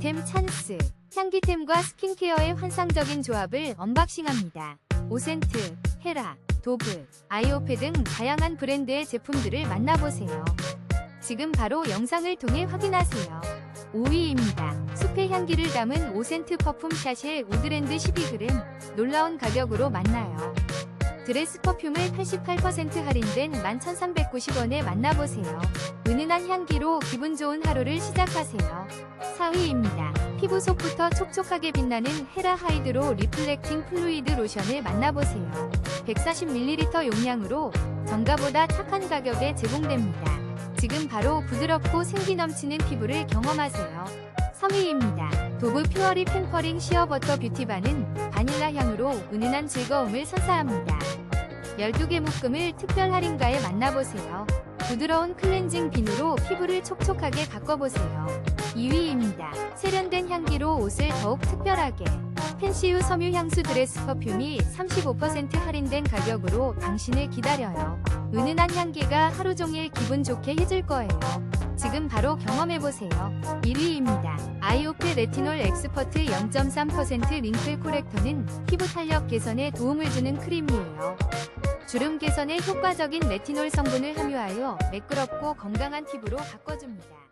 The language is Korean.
아이템 찬스. 향기템과 스킨케어의 환상적인 조합을 언박싱합니다. 오센트, 헤라, 도브, 아이오페 등 다양한 브랜드의 제품들을 만나보세요. 지금 바로 영상을 통해 확인하세요. 5위입니다. 숲의 향기를 담은 오센트 퍼퓸 샤쉐 우드랜드 12g 놀라운 가격으로 만나요. 드레스 퍼퓸을 88% 할인된 11,390원에 만나보세요. 은은한 향기로 기분 좋은 하루를 시작하세요. 4위입니다. 피부 속부터 촉촉하게 빛나는 헤라 하이드로 리플렉팅 플루이드 로션을 만나보세요. 140ml 용량으로 정가보다 착한 가격에 제공됩니다. 지금 바로 부드럽고 생기 넘치는 피부를 경험하세요. 3위입니다. 도브 퓨어리 템퍼링 시어버터 뷰티바는 바닐라 향으로 은은한 즐거움을 선사합니다. 12개 묶음을 특별 할인가에 만나보세요. 부드러운 클렌징 비누로 피부를 촉촉하게 가꿔보세요. 2위입니다. 세련된 향기로 옷을 더욱 특별하게. 펜시유 섬유 향수 드레스 퍼퓸이 35% 할인된 가격으로 당신을 기다려요. 은은한 향기가 하루 종일 기분 좋게 해줄 거예요. 지금 바로 경험해보세요. 1위입니다. 아이오페 레티놀 엑스퍼트 0.3% 링클 코렉터는 피부 탄력 개선에 도움을 주는 크림이에요. 주름 개선에 효과적인 레티놀 성분을 함유하여 매끄럽고 건강한 피부로 바꿔줍니다.